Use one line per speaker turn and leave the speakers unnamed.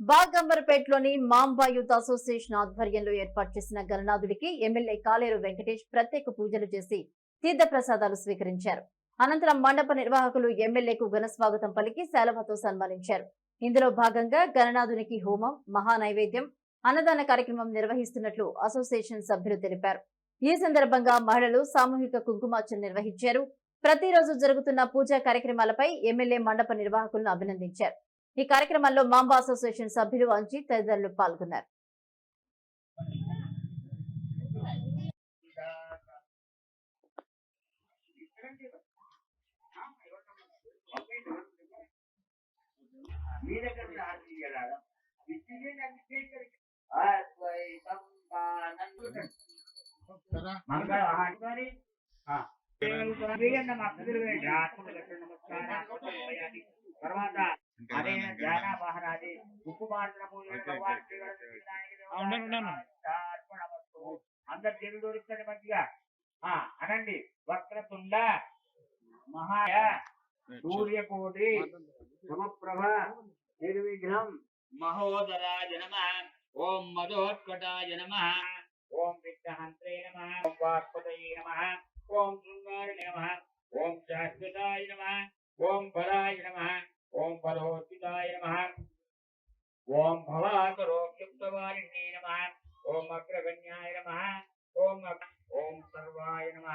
బాగంబర్పేటలోని mamba youth association ఆధ్వర్యంలో ఏర్పాటు చేసిన గణనాథుడికి ఎమ్మెల్యే కాలేరు వెంకటేష్ ప్రత్యేక పూజలు చేసి తీర్థ ప్రసాదాలు స్వీకరించారు. అనంతరం మండప నిర్వాహకులు ఎమ్మెల్యేకు ఘన స్వాగతం పలికి శాలవతో సన్మానించారు. ఇందులో భాగంగా గణనాథునికి హోమం మహా నైవేద్యం అన్నదాన కార్యక్రమం నిర్వహిస్తున్నట్లు అసోసియేషన్ సభ్యులు తెలిపారు. ఈ సందర్భంగా మహిళలు సామూహిక కుంకుమార్చన నిర్వహించారు. ప్రతిరోజు జరుగుతున్న పూజా కార్యక్రమాలపై ఎమ్మెల్యే మండప నిర్వాహకులను అభినందించారు. ఈ కార్యక్రమంలో మాంబా అసోసియేషన్ సభ్యులు అంచి తదితరులు పాల్గొన్నారు.
తర్వాత అదే ధ్యాన మహారాజి ఉప్పు అర్పణమస్తు. అందరు దేవుడు దొరుకుతుంది మంచిగా. ఆ, అనండి వక్రతుండ మహాయ సూర్యకోటి సమప్రభ నిర్విఘ్నం. మహోదరాయ నమ ఓం మధోత్కటాయ నమ ఓం విఘ్నహంత్రే నమ ఓం వాక్పతయే నమ ఓం శృంగారిణే నమ ఓం శాశ్వతాయ నమ ఓం బలాయ నమ. ఓం బలోచితాయ నమ. ఓం భవాకరోక్యుక్తవారిణ్యే నమ. ఓం అగ్రగణ్యాయ నమ. ఓం ఓం సర్వాయ నమ.